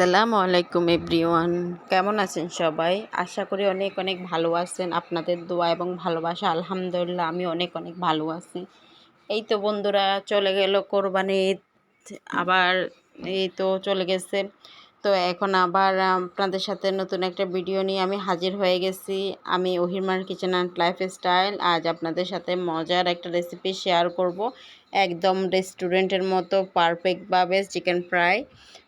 আসসালামু আলাইকুম এভরিওয়ান। কেমন আছেন সবাই? আশা করি অনেক অনেক ভালো আছেন। আপনাদের দোয়া এবং ভালোবাসা, আলহামদুলিল্লাহ, আমি অনেক অনেক ভালো আছি। এই তো বন্ধুরা, চলে গেল কোরবানি ঈদ। আবার এই তো চলে গেছে। তো এখন আবার আপনাদের সাথে নতুন একটা ভিডিও নিয়ে আমি হাজির হয়ে গেছি। আমি ওহিরমার কিচেন অ্যান্ড লাইফ স্টাইল আজ আপনাদের সাথে মজার একটা রেসিপি শেয়ার করব। একদম রেস্টুরেন্টের মতো পারফেক্টভাবে চিকেন ফ্রাই।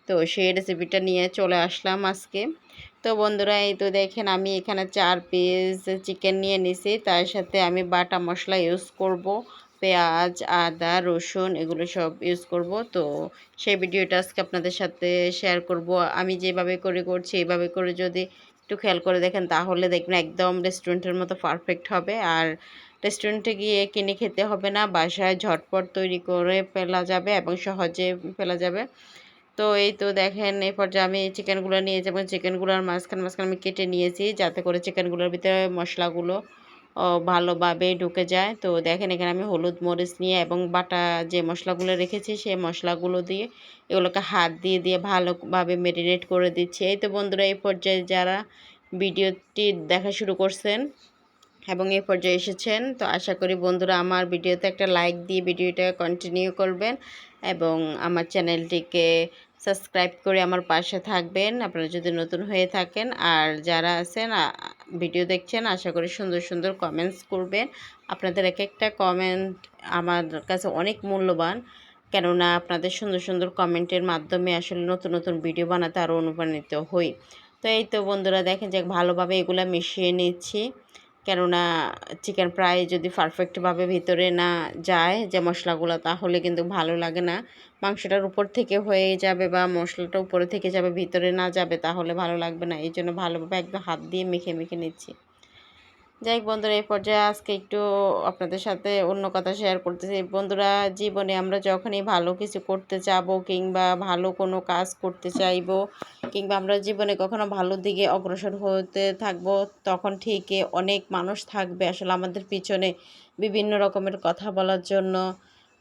তো সেই রেসিপিটা নিয়ে চলে আসলাম আজকে। তো বন্ধুরা, এই তো দেখেন আমি এখানে চার পিস চিকেন নিয়ে নিছি। তার সাথে আমি বাটা মশলা ইউজ করব, পেঁয়াজ, আদা, রসুন এগুলো সব ইউজ করব। তো সেই ভিডিওটা আজকে আপনাদের সাথে শেয়ার করব। আমি যেভাবে করে করছি এইভাবে করে যদি একটু খেয়াল করে দেখেন, তাহলে দেখবেন একদম রেস্টুরেন্টের মতো পারফেক্ট হবে। আর রেস্টুরেন্টে গিয়ে কিনে খেতে হবে না, বাসায় ঝটপট তৈরি করে ফেলা যাবে এবং সহজে ফেলা যাবে। তো এই তো দেখেন, এই পর্যায়ে আমি চিকেনগুলো নিয়েছি এবং চিকেনগুলোর মাঝখানে মাঝখানে আমি কেটে নিয়েছি যাতে করে চিকেনগুলোর ভিতরে মশলাগুলো ভালোভাবে ঢুকে যায়। তো দেখেন, এখানে আমি হলুদ মরিচ নিয়ে এবং বাটা যে মশলাগুলো রেখেছি, সেই মশলাগুলো দিয়ে এগুলোকে হাত দিয়ে দিয়ে ভালোভাবে মেরিনেট করে দিচ্ছি। এই তো বন্ধুরা, এই পর্যায়ে যারা ভিডিওটি দেখা শুরু করছেন এবং এই পর্যায়ে এসেছেন। তো আশা করি বন্ধুরা আমার ভিডিওতে একটা লাইক দিয়ে ভিডিওটা কন্টিনিউ করবেন এবং আমার চ্যানেলটিকে সাবস্ক্রাইব করে আমার পাশে থাকবেন। আপনারা যদি নতুন হয়ে থাকেন আর যারা আছেন ভিডিও দেখছেন, আশা করি সুন্দর সুন্দর কমেন্টস করবেন। আপনাদের এক একটা কমেন্ট আমার কাছে অনেক মূল্যবান। কেননা আপনাদের সুন্দর সুন্দর কমেন্টের মাধ্যমে আসলে নতুন নতুন ভিডিও বানাতে আরও অনুপ্রাণিত হই। তো এই তো বন্ধুরা, দেখেন যে ভালোভাবে এগুলো মিশিয়ে নিচ্ছি। কেননা চিকেন ফ্রাই যদি পারফেক্টভাবে ভিতরে না যায় যে মশলাগুলো, তাহলে কিন্তু ভালো লাগে না। মাংসটার উপর থেকে হয়ে যাবে বা মশলাটা উপরে থেকে যাবে, ভিতরে না যাবে, তাহলে ভালো লাগবে না। এই জন্য ভালোভাবে একদম হাত দিয়ে মেখে মেখে নিচ্ছি। যাই হোক বন্ধুরা, এই পর্যায়ে আজকে একটু আপনাদের সাথে অন্য কথা শেয়ার করতেছি। বন্ধুরা, জীবনে আমরা যখনই ভালো কিছু করতে চাব কিংবা ভালো কোনো কাজ করতে চাইব কিংবা আমরা জীবনে কখনো ভালো দিকে অগ্রসর হতে থাকব, তখন ঠিকই অনেক মানুষ থাকবে আসলে আমাদের পিছনে বিভিন্ন রকমের কথা বলার জন্য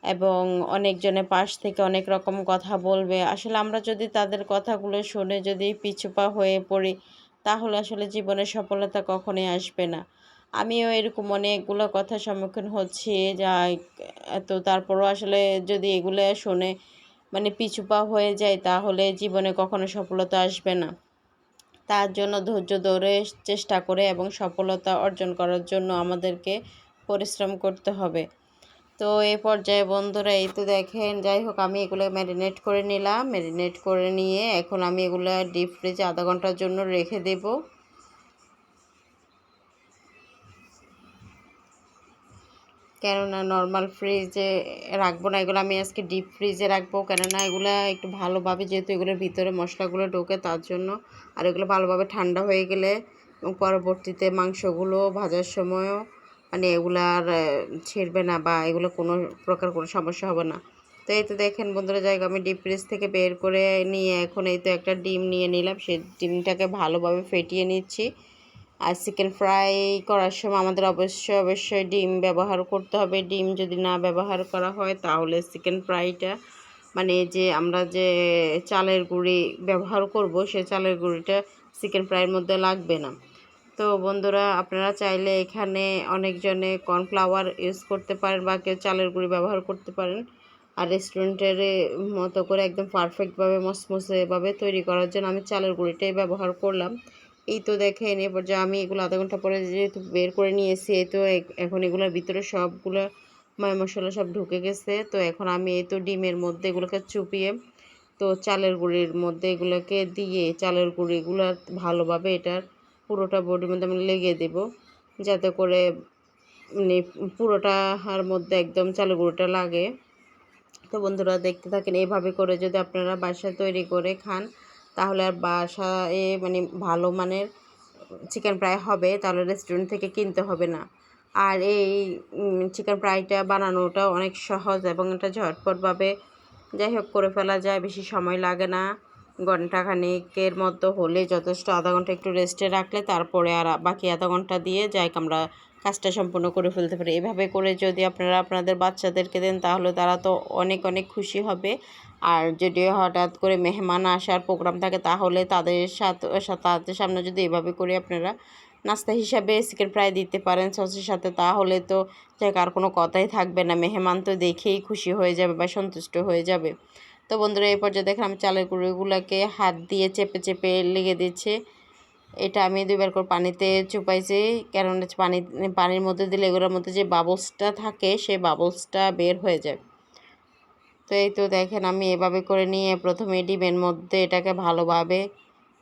এবং অনেকজনের পাশ থেকে অনেক রকম কথা বলবে। আসলে আমরা যদি তাদের কথাগুলো শুনে যদি পিছুপা হয়ে পড়ি, তাহলে আসলে জীবনে সফলতা কখনোই আসবে না। আমিও এরকম অনেকগুলো কথার সম্মুখীন হচ্ছি, যা তো তারপরও আসলে যদি এগুলো শুনে মানে পিছুপা হয়ে যায়, তাহলে জীবনে কখনো সফলতা আসবে না। তার জন্য ধৈর্য ধরে চেষ্টা করে এবং সফলতা অর্জন করার জন্য আমাদেরকে পরিশ্রম করতে হবে। তো এ পর্যায়ে বন্ধুরা, এই তো দেখেন, যাই হোক, আমি এগুলো ম্যারিনেট করে নিলাম। ম্যারিনেট করে নিয়ে এখন আমি এগুলো ডিপ ফ্রিজে আধা ঘণ্টার জন্য রেখে দেবো। কেননা নর্মাল ফ্রিজে রাখব না, এগুলো আমি আজকে ডিপ ফ্রিজে রাখব। কেননা এগুলো একটু ভালোভাবে যেহেতু এগুলোর ভিতরে মশলাগুলো ঢোকে, তার জন্য আর এগুলো ভালোভাবে ঠান্ডা হয়ে গেলে পরবর্তীতে মাংসগুলো ভাজার সময়ও মানে এগুলো আর ছিঁড়বে না বা এগুলো কোনো প্রকার কোনো সমস্যা হবে না। তো এই তো দেখেন বন্ধুরা জায়গা আমি ডিপ ফ্রিজ থেকে বের করে নিয়ে এখন এই তো একটা ডিম নিয়ে নিলাম। সেই ডিমটাকে ভালোভাবে ফেটিয়ে নিচ্ছি। আর চিকেন ফ্রাই করার সময় আমাদের অবশ্যই অবশ্যই ডিম ব্যবহার করতে হবে। ডিম যদি না ব্যবহার করা হয়, তাহলে চিকেন ফ্রাইটা মানে যে আমরা যে চালের গুঁড়ি ব্যবহার করব, সে চালের গুঁড়িটা চিকেন ফ্রাইয়ের মধ্যে লাগবে না। তো বন্ধুরা, আপনারা চাইলে এখানে অনেকজনে কর্নফ্লাওয়ার ইউজ করতে পারেন বা কেউ চালের গুঁড়ি ব্যবহার করতে পারেন। আর রেস্টুরেন্টের মতো করে একদম পারফেক্টভাবে মসমসেভাবে তৈরি করার জন্য আমি চালের গুঁড়িটাই ব্যবহার করলাম। এই তো দেখেন, এবার যে আমি এগুলো আধা ঘণ্টা পরে যেহেতু বের করে নিয়েছি এই তো এখন এগুলোর ভিতরে সবগুলো ময় মশলা সব ঢুকে গেছে। তো এখন আমি এই তো ডিমের মধ্যে এগুলোকে চুপিয়ে, তো চালের গুঁড়ির মধ্যে এগুলোকে দিয়ে চালের গুঁড়িগুলো ভালোভাবে এটার পুরোটা বডির মধ্যে আমি লেগে দেব, যাতে করে মানে পুরোটার মধ্যে একদম চালের গুঁড়োটা লাগে। তো বন্ধুরা দেখতে থাকেন এইভাবে করে যদি আপনারা বাসায় তৈরি করে খান তাহলে আর বাসায় মানে ভালো মানের চিকেন ফ্রাই হবে, তাহলে রেস্টুরেন্ট থেকে কিনতে হবে না। আর এই চিকেন ফ্রাইটা বানানোটা অনেক সহজ এবং এটা ঝটপটভাবে যাই হোক করে ফেলা যায়, বেশি সময় লাগে না। ঘন্টাখানেকের মতো হলে যথেষ্ট আধা ঘণ্টা একটু রেস্টে রাখলে তারপরে আর বাকি আধা ঘণ্টা দিয়ে যাই আমরা কাজটা সম্পূর্ণ করে ফেলতে পারি। এভাবে করে যদি আপনারা আপনাদের বাচ্চাদেরকে দেন তাহলে তারা তো অনেক অনেক খুশি হবে। আর যদি হঠাৎ করে মেহমান আসার প্রোগ্রাম থাকে, তাহলে তাদের সাথে, তাদের সামনে যদি এভাবে করে আপনারা নাস্তা হিসাবে চিকেন ফ্রাই দিতে পারেন সসের সাথে, তাহলে তো যাক, আর কোনো কথাই থাকবে না। মেহমান তো দেখেই খুশি হয়ে যাবে বা সন্তুষ্ট হয়ে যাবে। তো বন্ধুরা, এই পর্যায়ে দেখেন আমি চালের গুঁড়োগুলোকে হাত দিয়ে চেপে চেপে লেগে দিচ্ছে। এটা আমি দুইবার করে পানিতে চুপাইছি কারণ পানি, পানির মধ্যে দিলে এগুলোর মধ্যে যে বাবলসটা থাকে সেই বাবলসটা বের হয়ে যায়। তো এই তো দেখেন, আমি এভাবে করে নিয়ে প্রথমে ডিমের মধ্যে এটাকে ভালোভাবে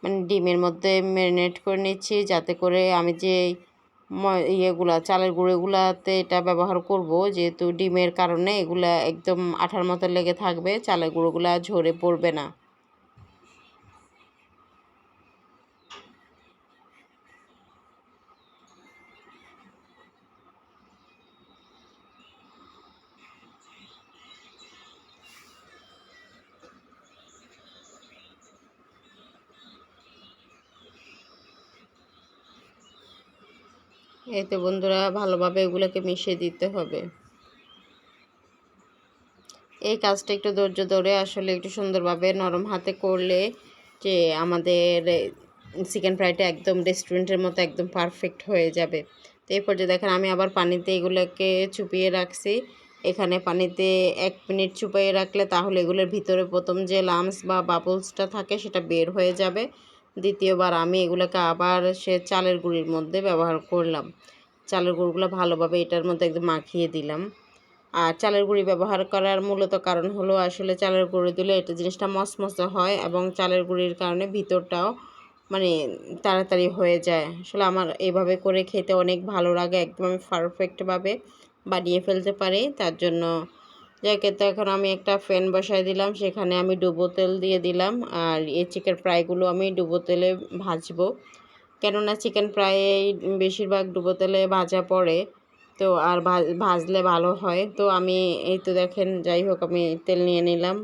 মানে ডিমের মধ্যে ম্যারিনেট করে নিচ্ছি, যাতে করে আমি যে ইয়েগুলা, চালের গুঁড়োগুলাতে এটা ব্যবহার করব, যেহেতু ডিমের কারণে এগুলা একদম আঠার মতো লেগে থাকবে, চালের গুঁড়োগুলা ঝরে পড়বে না। এই তো বন্ধুরা ভালোভাবে এগুলোকে মিশিয়ে দিতে হবে। এই কাজটা একটু ধৈর্য ধরে আসলে একটু সুন্দরভাবে নরম হাতে করলে যে আমাদের চিকেন ফ্রাইটা একদম রেস্টুরেন্টের মতো একদম পারফেক্ট হয়ে যাবে। তো এই পর্যায়ে দেখেন আমি আবার পানিতে এগুলোকে চুপিয়ে রাখছি। এখানে পানিতে এক মিনিট চুপিয়ে রাখলে তাহলে এগুলোর ভিতরে প্রথম যে লামস বা বাবলসটা থাকে সেটা বের হয়ে যাবে। দ্বিতীয়বার আমি এগুলোকে আবার সে চালের গুঁড়ির মধ্যে ব্যবহার করলাম। চালের গুঁড়োগুলো ভালোভাবে এটার মধ্যে একদম মাখিয়ে দিলাম। আর চালের গুঁড়ি ব্যবহার করার মূলত কারণ হলো আসলে চালের গুঁড়ি দিলে এটা জিনিসটা মসমসে হয় এবং চালের গুঁড়ির কারণে ভিতরটাও মানে তাড়াতাড়ি হয়ে যায়। আসলে আমার এভাবে করে খেতে অনেক ভালো লাগে, একদম আমি পারফেক্টভাবে বানিয়ে ফেলতে পারি। তার জন্য তো এখন আমি একটা ফ্যান বসাই দিলাম, সেখানে আমি ডুবো তেল দিয়ে দিলাম, আর এই চিকেন ফ্রাইগুলো আমি ডুবো তেলে ভাজবো। কেননা চিকেন ফ্রাই বেশিরভাগ ডুবো তেলে ভাজা পড়ে, তো আর ভাজলে ভালো হয়। তো আমি এই তো দেখেন, যাই হোক, আমি তেল নিয়ে নিলাম,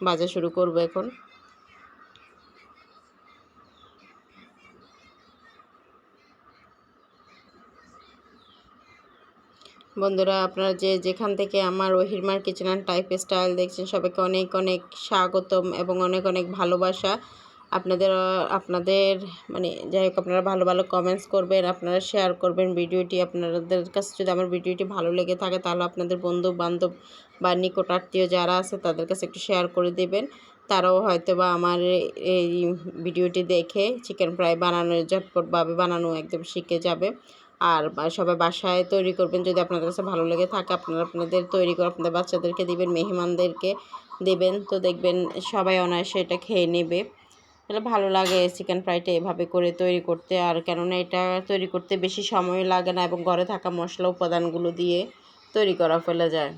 ভাজা শুরু করব এখন। বন্ধুরা আপনারা যে যেখান থেকে আমার ওহিরমার কিচেন অ্যান্ড টাইপ স্টাইল দেখছেন, সবাইকে অনেক অনেক স্বাগতম এবং অনেক অনেক ভালোবাসা। আপনাদের আপনাদের মানে যাই হোক, আপনারা ভালো ভালো কমেন্টস করবেন, আপনারা শেয়ার করবেন ভিডিওটি। আপনাদের কাছে যদি আমার ভিডিওটি ভালো লেগে থাকে, তাহলে আপনাদের বন্ধু বান্ধব বা নিকট আত্মীয় যারা আছে, তাদের কাছে একটু শেয়ার করে দেবেন। তারাও হয়তো বা আমার এই ভিডিওটি দেখে চিকেন ফ্রাই বানানো ঝটপটভাবে বানানো একদম শিখে যাবে। আর সবাই বাসায় তৈরি করবেন। যদি আপনাদের কাছে ভালো লেগে থাকে, আপনারা আপনাদের তৈরি করে আপনাদের বাচ্চাদেরকে দিবেন, মেহমানদেরকে দেবেন। তো দেখবেন সবাই অনায়াসে এটা খেয়ে নেবে। তাহলে ভালো লাগে চিকেন ফ্রাইটা এভাবে করে তৈরি করতে। আর কেননা এটা তৈরি করতে বেশি সময় লাগে না এবং ঘরে থাকা মশলা উপাদানগুলো দিয়ে তৈরি করা ফেলা যায়।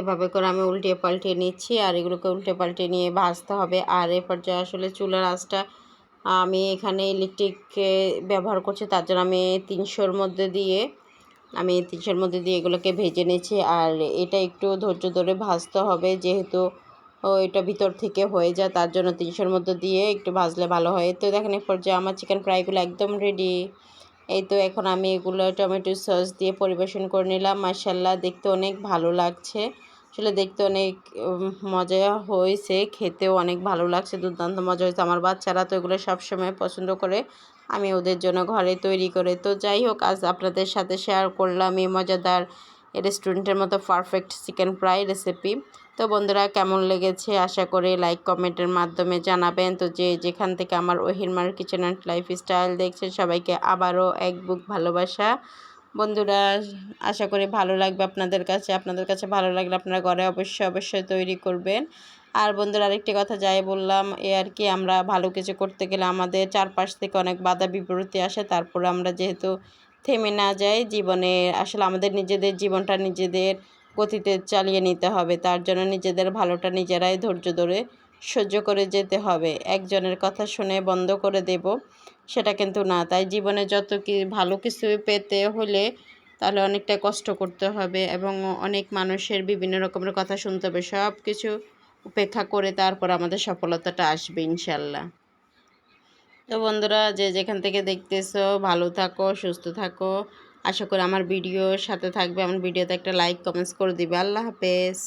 এভাবে করে আমি উল্টিয়ে পাল্টিয়ে নিচ্ছি আর এগুলোকে উল্টে পাল্টে নিয়ে ভাজতে হবে। আর এ পর্যায়ে আসলে চুলার আঁচটা আমি এখানে ইলেকট্রিক ব্যবহার করছি, তার জন্য আমি তিনশোর মধ্যে দিয়ে, আমি তিনশোর মধ্যে দিয়ে এগুলোকে ভেজে নিয়েছি আর এটা একটু ধৈর্য ধরে ভাজতে হবে, যেহেতু এটা ভিতর থেকে হয়ে যায়, তার জন্য তিনশোর মধ্যে দিয়ে একটু ভাজলে ভালো হয়। তো দেখেন এ পর্যায়ে আমার চিকেন ফ্রাইগুলো একদম রেডি এই তো এখন আমি এগুলো টমেটো সস দিয়ে পরিবেশন করে নিলাম। মার্শাল্লাহ দেখতে অনেক ভালো লাগছে। আসলে দেখতে অনেক মজা হয়েছে, খেতেও অনেক ভালো লাগছে, দুর্দান্ত মজা হয়েছে। আমার বাচ্চারা তো এগুলো সবসময় পছন্দ করে, আমি ওদের জন্য ঘরে তৈরি করে। তো যাই হোক, আজ আপনাদের সাথে শেয়ার করলাম এই মজাদার রেস্টুরেন্টের মতো পারফেক্ট চিকেন ফ্রাই রেসিপি তো বন্ধুরা কেমন লেগেছে? আশা করে লাইক কমেন্টের মাধ্যমে জানাবেন। তো যে যেখান থেকে আমার ওহিরমার কিচেন অ্যান্ড লাইফ স্টাইল দেখছেন, সবাইকে আবারও এক বুক ভালোবাসা। বন্ধুরা, আশা করি ভালো লাগবে আপনাদের কাছে। আপনাদের কাছে ভালো লাগলে আপনারা ঘরে অবশ্যই অবশ্যই তৈরি করবেন। আর বন্ধুরা, আরেকটি কথা যাই বললাম, এ আর কি, আমরা ভালো কিছু করতে গেলে আমাদের চারপাশ থেকে অনেক বাধা বিপরীতি আসে। তারপরে আমরা যেহেতু থেমে না যাই, জীবনে আসলে আমাদের নিজেদের জীবনটা নিজেদের গতিতে চালিয়ে নিতে হবে। তার জন্য নিজেদের ভালোটা নিজেরাই ধৈর্য ধরে সহ্য করে যেতে হবে। একজনের কথা শুনে বন্ধ করে দেব, সেটা কিন্তু না। তাই জীবনে যত কি, ভালো কিছু পেতে হলে তাহলে অনেকটা কষ্ট করতে হবে এবং অনেক মানুষের বিভিন্ন রকমের কথা শুনতে হবে। সব কিছু উপেক্ষা করে তারপর আমাদের সফলতাটা আসবে ইনশাল্লাহ। তো বন্ধুরা, যে যেখান থেকে দেখতেছো, ভালো থাকো, সুস্থ থাকো। আশা করি আমার ভিডিওর সাথে থাকবে, আমার ভিডিওতে একটা লাইক কমেন্টস করে দিবে। আল্লাহ হাফেজ।